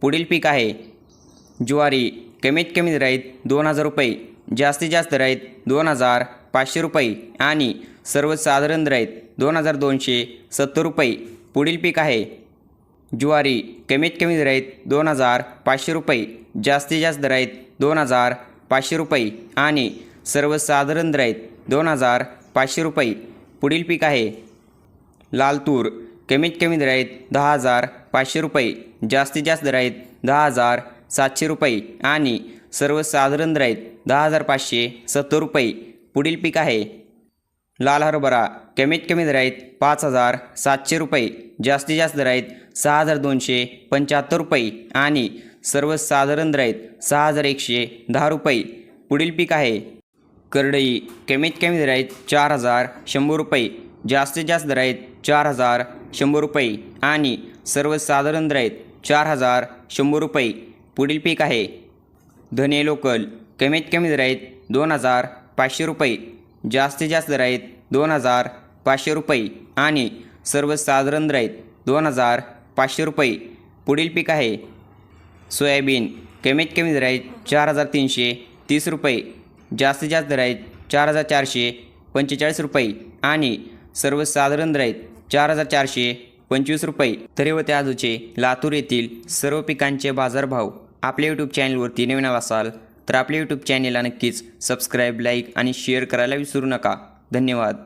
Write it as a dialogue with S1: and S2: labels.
S1: पुढील पीक आहे. ज्वारी कमीत कमी राहीत दोन हजार रुपये जास्तीत जास्त राहीत दोन हजार पाचशे रुपये आणि सर्वसाधारण राहीत दोन हजार दोनशे सत्तर रुपये. पुढील पीक आहे. ज्वारी कमीत कमी राहीत दोन हजार पाचशे रुपये जास्तीत जास्त राहीत दोन हजार पाचशे रुपये आणि सर्वसाधारण राहीत दोन हजार पाचशे रुपये. पुढील पीक आहे. लाल तूर कमीत कमी राहीत दहा हजार पाचशे रुपये जास्तीत जास्त दर आहेत दहा हजार सातशे रुपये आणि सर्वसाधारण दर आहेत दहा हजार पाचशे सत्तर रुपये. पुढील पीक आहे. लाल हरभरा कमीत कमी दर आहेत पाच हजार सातशे रुपये जास्तीत जास्त दर आहेत सहा हजार दोनशे पंच्याहत्तर रुपये आणि सर्वसाधारण दर आहेत सहा हजार एकशे दहा रुपये. पुढील पीक आहे. करडई कमीत कमी दर आहेत चार हजार शंभर रुपये जास्तीत जास्त दर आहेत चार हजार शंभर रुपये आणि सर्वसाधारण दर आहेत चार हजार शंभर रुपये. पुढील पीक आहे. धने लोकल कमीत कमी दर आहेत दोन हजार पाचशे रुपये. जास्तीत जास्त दर आहेत दोन हजार पाचशे रुपये आणि सर्वसाधारण दर आहेत दोन हजार पाचशे रुपये. पुढील पीक आहे. सोयाबीन कमीत कमी दर आहेत चार हजार तीनशे तीस रुपये. जास्तीत जास्त दर आहेत चार हजार चारशे पंचेचाळीस रुपये आणि सर्वसाधारण दर आहेत चार हजार चारशे पंचवीस रुपये. तरी व त्या आजचे लातूर येथील सर्व पिकांचे बाजारभाव आपल्या यूट्यूब चॅनलवरती नवीन असाल तर आपल्या यूट्यूब चॅनेलला नक्कीच सबस्क्राईब लाईक आणि शेअर करायला विसरू नका. धन्यवाद.